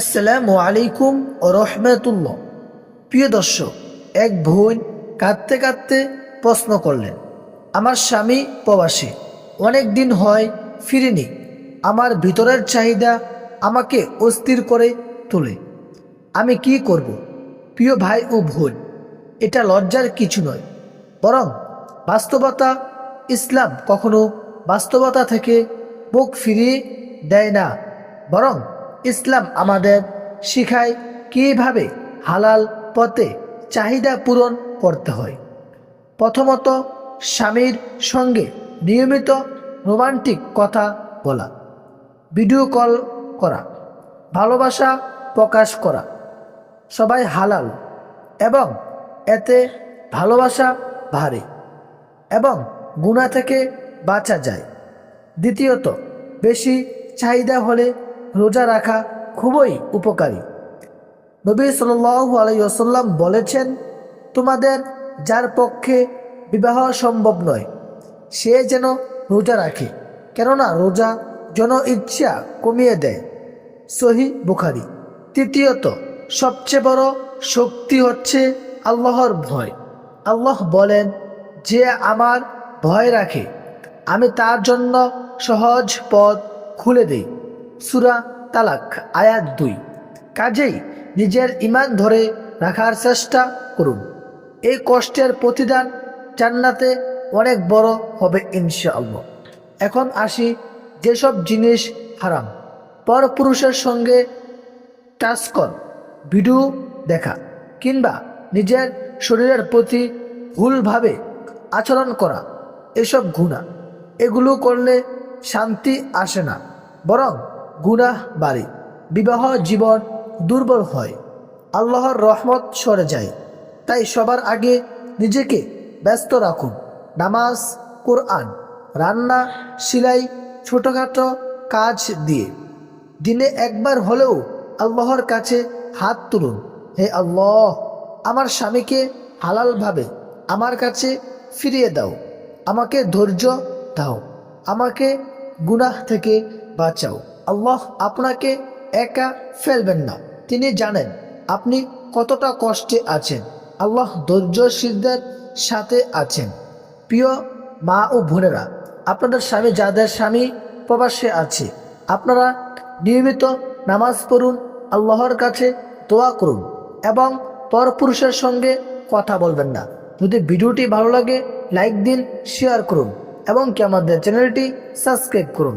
আসসালামু আলাইকুম ও রহমতুল্লাহ। প্রিয় দর্শক, এক বোন কাঁদতে কাঁদতে প্রশ্ন করলেন। আমার স্বামী প্রবাসী, অনেক দিন হয় ফিরিনি। আমার ভিতরের চাহিদা আমাকে অস্থির করে তোলে। আমি কি করব? প্রিয় ভাই ও বোন এটা লজ্জার কিছু নয়। বরং বাস্তবতা ইসলাম কখনো বাস্তবতা থেকে মুখ ফিরিয়ে দেয় না। বরং ইসলাম আমাদের শিখায় কীভাবে হালাল পথে চাহিদা পূরণ করতে হয়। প্রথমত, স্বামীর সঙ্গে নিয়মিত রোমান্টিক কথা বলা, ভিডিও কল করা, ভালোবাসা প্রকাশ করা, সবাই হালাল এবং এতে ভালোবাসা ভারী এবং গুণা থেকে বাঁচা যায়। দ্বিতীয়ত, বেশি চাহিদা হলে রোজা রাখা খুবই উপকারী। নবী সাল্লাল্লাহু আলাইহি ওয়াসাল্লাম বলেছেন, তোমাদের যার পক্ষে বিবাহ সম্ভব নয়, সে যেন রোজা রাখে, কেননা রোজা জন ইচ্ছা কমিয়ে দেয়। সহি বুখারি। তৃতীয়ত, সবচেয়ে বড় শক্তি হচ্ছে আল্লাহর ভয়। আল্লাহ বলেন, যে আমার ভয় রাখে, আমি তার জন্য সহজ পথ খুলে দিই। সুরা তালাক, আয়াত দুই। কাজেই নিজের ইমান ধরে রাখার চেষ্টা করুন। এই কষ্টের প্রতিদান জান্নাতে অনেক বড় হবে ইনশাআল্লাহ। এখন আসি যেসব জিনিস হারাম। পরপুরুষের সঙ্গে টাচ কর, ভিডিও দেখা, কিংবা নিজের শরীরের প্রতি ভুলভাবে আচরণ করা, এসব গুণা এগুলো করলে শান্তি আসে না। বরং গুনাহ বাড়ে বিবাহ জীবন দুর্বল হয়। আল্লাহর রহমত সরে যায়। তাই সবার আগে নিজেকে ব্যস্ত রাখুন। নামাজ, কোরআন, রান্না, সেলাই, ছোটোখাটো কাজ দিয়ে। দিনে একবার হলেও আল্লাহর কাছে হাত তুলুন। হে আল্লাহ, আমার স্বামীকে হালালভাবে আমার কাছে ফিরিয়ে দাও। আমাকে ধৈর্য দাও। আমাকে গুনাহ থেকে বাঁচাও। আল্লাহ আপনাকে একা ফেলবেন না। তিনি জানেন আপনি কতটা কষ্টে আছেন। আল্লাহ ধৈর্যশীলদের সাথে আছেন। প্রিয় মা ও বোনেরা, আপনাদের স্বামী, যাদের স্বামী প্রবাসে আছে, আপনারা নিয়মিত নামাজ পড়ুন, আল্লাহর কাছে দোয়া করুন এবং পরপুরুষের সঙ্গে কথা বলবেন না। যদি ভিডিওটি ভালো লাগে, লাইক দিন শেয়ার করুন এবং কি আমাদের চ্যানেলটি সাবস্ক্রাইব করুন।